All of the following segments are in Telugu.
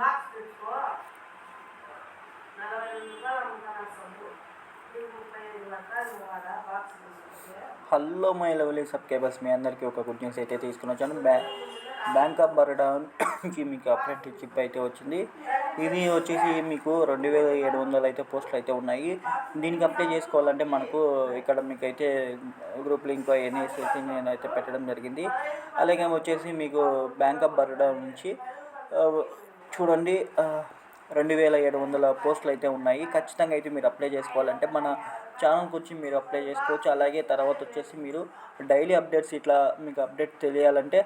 బాక్స్ పెట్టుకో నలభై రూపాయలు అమ్ముతాను తీసుకుంటే హలో మై లెవెల్ సబ్స్క్రైబర్స్ మీ అందరికీ ఒక గుడ్ న్యూస్ అయితే తీసుకుని వచ్చాను బ్యా బ్యాంక్ ఆఫ్ బరోడాకి మీకు అప్రెంటిస్షిప్ అయితే వచ్చింది. ఇది వచ్చేసి మీకు రెండు వేల ఏడు వందలు అయితే పోస్టులు అయితే ఉన్నాయి. దీనికి అప్లై చేసుకోవాలంటే మనకు ఇక్కడ మీకు అయితే గ్రూప్ లింక్ ఎన్ఎస్ఎస్సి నేనైతే పెట్టడం జరిగింది. అలాగే వచ్చేసి మీకు బ్యాంక్ ఆఫ్ బరోడా నుంచి చూడండి రెండు వేల ఏడు వందల పోస్టులు అయితే ఉన్నాయి. ఖచ్చితంగా అయితే మీరు అప్లై చేసుకోవాలంటే మన ఛానల్కి వచ్చి మీరు అప్లై చేసుకోవచ్చు. అలాగే తర్వాత వచ్చేసి మీరు డైలీ అప్డేట్స్ ఇట్లా మీకు అప్డేట్ తెలియాలంటే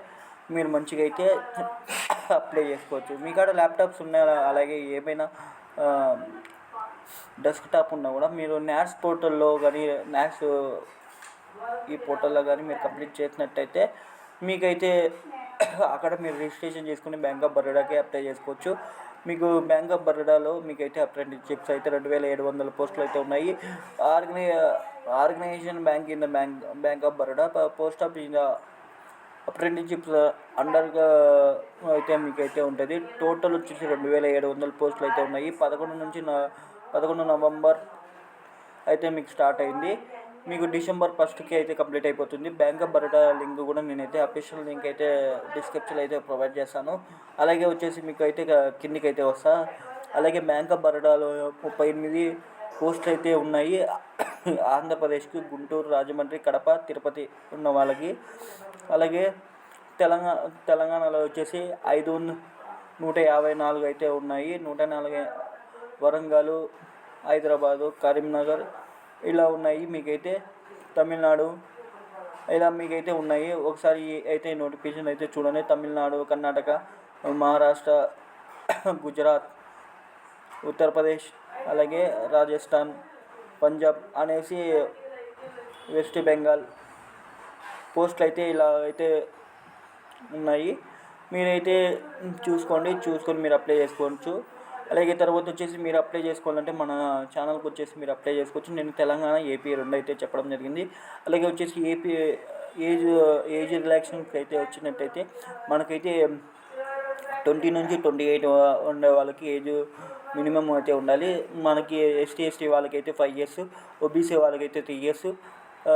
మీరు మంచిగా అయితే అప్లై చేసుకోవచ్చు. మీ కాడ ల్యాప్టాప్స్ ఉన్నాయి అలాగే ఏమైనా డెస్క్టాప్ ఉన్నా కూడా మీరు న్యాట్స్ పోర్టల్లో కానీ న్యాట్స్ ఈ పోర్టల్లో కానీ మీరు కంప్లీట్ చేసినట్టయితే మీకైతే అక్కడ మీరు రిజిస్ట్రేషన్ చేసుకుని బ్యాంక్ ఆఫ్ బరోడాకి అప్లై చేసుకోవచ్చు. మీకు బ్యాంక్ ఆఫ్ బరోడాలో మీకైతే అప్రెంటిస్షిప్స్ అయితే రెండు వేల ఏడు వందల పోస్టులు అయితే ఉన్నాయి. ఆర్గనై organisation bank in the bank bank of Baroda post of in the apprenticeships అండర్గా అయితే మీకైతే ఉంటుంది. టోటల్ వచ్చేసి రెండు వేల ఏడు వందల పోస్టులు అయితే ఉన్నాయి. పదకొండు నుంచి పదకొండు నవంబర్ అయితే మీకు స్టార్ట్ అయింది. మీకు డిసెంబర్ ఫస్ట్కి అయితే కంప్లీట్ అయిపోతుంది. బ్యాంక్ ఆఫ్ బరోడా లింక్ కూడా నేనైతే అఫీషియల్ లింక్ అయితే డిస్క్రిప్షన్లో అయితే ప్రొవైడ్ చేస్తాను. అలాగే వచ్చేసి మీకు అయితే కిందికి అయితే వస్తా. అలాగే బ్యాంక్ ఆఫ్ బరోడాలో ముప్పై ఎనిమిది పోస్టులు అయితే ఉన్నాయి. ఆంధ్రప్రదేశ్కి గుంటూరు రాజమండ్రి కడప తిరుపతి ఉన్న వాళ్ళకి. అలాగే తెలంగాణ తెలంగాణలో వచ్చేసి ఐదు నూట యాభై నాలుగు అయితే ఉన్నాయి. నూట నాలుగు వరంగల్ హైదరాబాదు కరీంనగర్ ఇలా ఉన్నాయి. మీకైతే తమిళనాడు ఇలా మీకైతే ఉన్నాయి. ఒకసారి అయితే నోటిఫికేషన్ అయితే చూడండి. తమిళనాడు కర్ణాటక మహారాష్ట్ర గుజరాత్ ఉత్తరప్రదేశ్ అలాగే రాజస్థాన్ పంజాబ్ అనేసి వెస్ట్ బెంగాల్ పోస్టులు అయితే ఇలా అయితే ఉన్నాయి. మీరైతే చూసుకోండి. చూసుకొని మీరు అప్లై చేసుకోవచ్చు. అలాగే తర్వాత వచ్చేసి మీరు అప్లై చేసుకోవాలంటే మన ఛానల్కి వచ్చేసి మీరు అప్లై చేసుకోవచ్చు. నేను తెలంగాణ ఏపీ రెండు అయితే చెప్పడం జరిగింది. అలాగే వచ్చేసి ఏపీ ఏజ్ ఏజ్ రిలాక్సేషన్కి అయితే వచ్చినట్టయితే మనకైతే ట్వంటీ నుంచి ట్వంటీ ఎయిట్ ఉండే వాళ్ళకి ఏజ్ మినిమం అయితే ఉండాలి. మనకి ఎస్టీ ఎస్టీ వాళ్ళకైతే ఫైవ్ ఇయర్స్ ఓబీసీ వాళ్ళకైతే త్రీ ఇయర్స్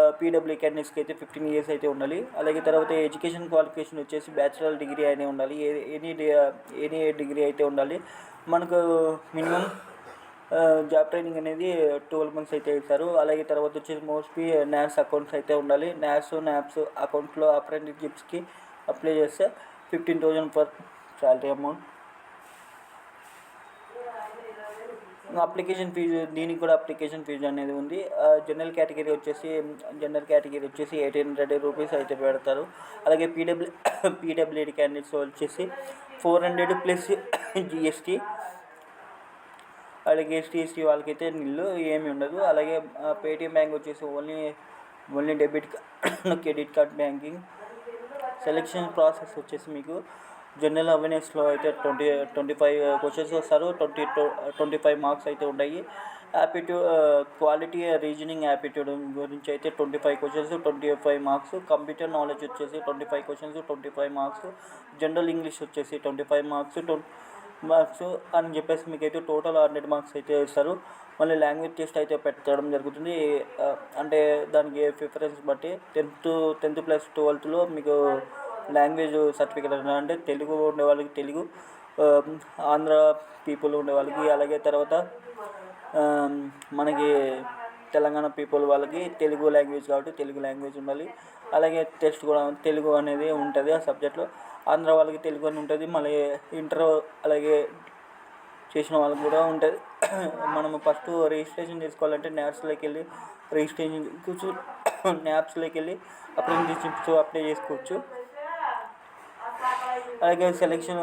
పీడబ్ల్యూ క్యాండిడేట్స్కి అయితే ఫిఫ్టీన్ ఇయర్స్ అయితే ఉండాలి. అలాగే తర్వాత ఎడ్యుకేషన్ క్వాలిఫికేషన్ వచ్చేసి బ్యాచిలర్ డిగ్రీ అయినా ఉండాలి. ఏ- ఎనీ ఎనీ డిగ్రీ అయితే ఉండాలి. మనకు మినిమం జాబ్ ట్రైనింగ్ అనేది ట్వెల్వ్ మంత్స్ అయితే ఇస్తారు. అలాగే తర్వాత వచ్చేసి మోస్ట్లీ న్యాస్ అకౌంట్స్ అయితే ఉండాలి. న్యాస్ న్యాప్స్ అకౌంట్లో అప్రెంటిస్షిప్స్కి అప్లై చేస్తే fifteen thousand per salary amount application fee దీనికి కూడా అప్లికేషన్ ఫీజు అనేది ఉంది. ఆ, జనరల్ కేటగిరీ వచ్చేసి జనరల్ కేటగిరీ వచ్చేసి ఎయిటీన్ హండ్రెడ్ రూపీస్ అయితే పెడతారు. అలాగే పీడబ్ల్యూ పీడబ్ల్యూడి క్యాండిడేట్స్ వచ్చేసి ఫోర్ హండ్రెడ్ ప్లస్ జిఎస్టీ అలాగే ఎస్టీ ఎస్టీ వాళ్ళకైతే నిల్లు ఏమి ఉండదు. అలాగే పేటిఎం బ్యాంక్ వచ్చేసి only only debit card credit card banking selection process వచ్చేసి మీకు జనరల్ అవేర్నెస్లో అయితే ట్వంటీ ట్వంటీ ఫైవ్ క్వశ్చన్స్ వస్తారు. ట్వంటీ ట్వంటీ ఫైవ్ మార్క్స్ అయితే ఉంటాయి యాప్టిట్యూడ్ క్వాలిటీ రీజనింగ్ యాప్టిట్యూడ్ గురించి అయితే twenty five questions twenty five marks computer knowledge వచ్చేసి twenty five questions twenty five marks general English వచ్చేసి ట్వంటీ ఫైవ్ మార్క్స్ మార్క్స్ అని చెప్పేసి మీకు అయితే టోటల్ హండ్రెడ్ మార్క్స్ అయితే ఇస్తారు. మళ్ళీ లాంగ్వేజ్ టెస్ట్ అయితే పెట్టడం జరుగుతుంది. అంటే దానికి ప్రిఫరెన్స్ బట్టి టెన్త్ టెన్త్ ప్లస్ ట్వెల్త్లో మీకు లాంగ్వేజ్ సర్టిఫికేట్ అంటే తెలుగు ఉండే వాళ్ళకి తెలుగు ఆంధ్ర పీపుల్ ఉండే వాళ్ళకి అలాగే తర్వాత మనకి తెలంగాణ పీపుల్ వాళ్ళకి తెలుగు లాంగ్వేజ్ కాబట్టి తెలుగు లాంగ్వేజ్ ఉండాలి. అలాగే టెస్ట్ కూడా తెలుగు అనేది ఉంటుంది ఆ సబ్జెక్ట్లో ఆంధ్ర వాళ్ళకి తెలుగు అని ఉంటుంది మళ్ళీ ఇంటర్ అలాగే చేసిన వాళ్ళకి కూడా ఉంటుంది. మనం ఫస్ట్ రిజిస్ట్రేషన్ చేసుకోవాలంటే న్యాప్స్లోకి వెళ్ళి రిజిస్ట్రేషన్ కూర్చో న్యాప్స్లోకి వెళ్ళి అప్రెంటిస్షిప్స్ అప్లై చేసుకోవచ్చు. అలాగే సెలెక్షన్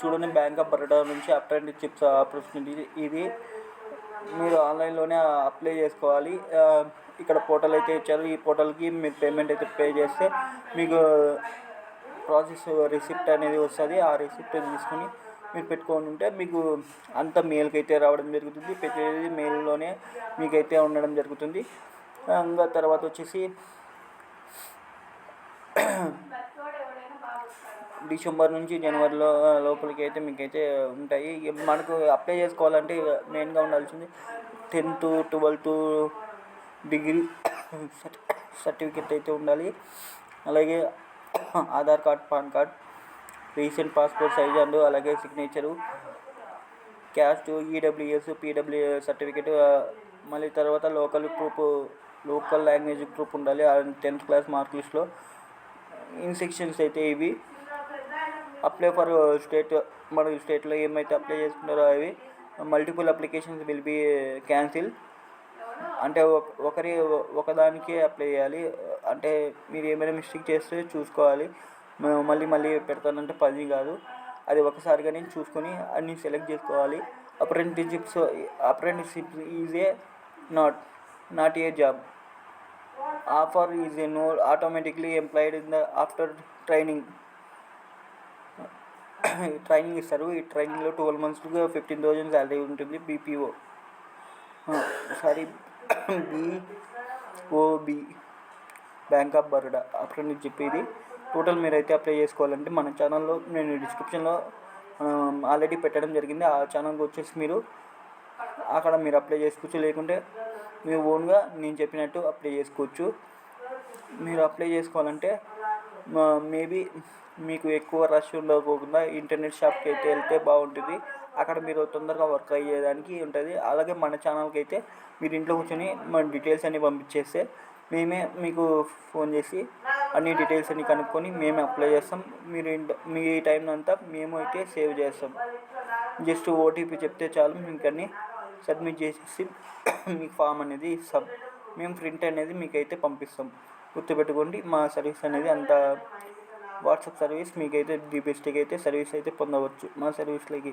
చూడండి బ్యాంక్ ఆఫ్ బరోడా నుంచి అప్రెంటిస్షిప్స్ ఆపర్చునిటీ ఇది మీరు ఆన్లైన్లోనే అప్లై చేసుకోవాలి. ఇక్కడ పోర్టల్ అయితే ఇచ్చారు. ఈ పోర్టల్కి మీరు పేమెంట్ అయితే పే చేస్తే మీకు ప్రాసెస్ రిసిప్ట్ అనేది వస్తుంది. ఆ రిసిప్ట్ తీసుకుని మీరు పెట్టుకొని ఉంటే మీకు అంత మెయిల్కి అయితే రావడం జరుగుతుంది. ప్రతిదీ మెయిల్లోనే మీకైతే ఉండడం జరుగుతుంది. ఇంకా తర్వాత వచ్చేసి డిసెంబర్ నుంచి జనవరిలో లోపలికి అయితే మీకైతే ఉంటాయి. మనకు అప్లై చేసుకోవాలంటే మెయిన్గా ఉండాల్సింది టెన్త్ ట్వెల్త్ డిగ్రీ సర్టిఫికెట్ అయితే ఉండాలి. అలాగే Aadhaar card PAN card recent passport size and అలాగే signature caste EWS PW certificate మళ్ళీ తర్వాత local proof local language proof ఉండాలి. టెన్త్ క్లాస్ మార్క్ లిస్ట్లో. ఇన్సెక్షన్స్ అయితే ఇవి. అప్లై ఫర్ స్టేట్ మన స్టేట్లో ఏమైతే అప్లై చేసుకున్నారో అవి multiple applications will be cancel అంటే ఒకరి ఒకదానికే అప్లై చేయాలి. అంటే మీరు ఏమైనా మిస్టేక్ చేస్తే చూసుకోవాలి. మళ్ళీ మళ్ళీ పెడతానంటే పది కాదు. అది ఒకసారిగానే చూసుకొని అన్ని సెలెక్ట్ చేసుకోవాలి. Apprenticeships apprenticeship is a not not a job offer is a no automatically employed in the after training training ఇస్తారు. ఈ ట్రైనింగ్లో ట్వెల్వ్ మంత్స్కి ఫిఫ్టీన్ థౌజండ్ శాలరీ ఉంటుంది BPO. Sorry BOB bank of Baroda apprentice చెప్పేది. టోటల్ మీరైతే అప్లై చేసుకోవాలంటే మన ఛానల్లో నేను డిస్క్రిప్షన్లో ఆల్రెడీ పెట్టడం జరిగింది. ఆ ఛానల్కి వచ్చేసి మీరు అక్కడ మీరు అప్లై చేసుకోవచ్చు. లేకుంటే మీ ఓన్గా నేను చెప్పినట్టు అప్లై చేసుకోవచ్చు. మీరు అప్లై చేసుకోవాలంటే మేబీ మీకు ఎక్కువ రష్ ఉండకోకుండా ఇంటర్నెట్ షాప్కి అయితే వెళ్తే బాగుంటుంది. అక్కడ మీరు తొందరగా వర్క్ అయ్యేదానికి ఉంటుంది. అలాగే మన ఛానల్కి అయితే మీరు ఇంట్లో కూర్చొని మన డీటెయిల్స్ అన్ని పంపించేస్తే మేమే మీకు ఫోన్ చేసి అన్ని డీటెయిల్స్ అన్ని కనుక్కొని మేమే అప్లై చేస్తాం. మీరు మీ టైం అంతా మేము అయితే సేవ్ చేస్తాం. జస్ట్ ఓటీపీ చెప్తే చాలు. మీకు అన్ని సబ్మిట్ చేసేసి మీకు ఫామ్ అనేది ఇస్తాం మేము ప్రింట్ అనేది మీకు అయితే పంపిస్తాం. గుర్తుపెట్టుకోండి మా సర్వీస్ అనేది అంత వాట్సాప్ సర్వీస్ మీకైతే ది బెస్ట్కి అయితే సర్వీస్ అయితే పొందవచ్చు మా సర్వీస్లోకి.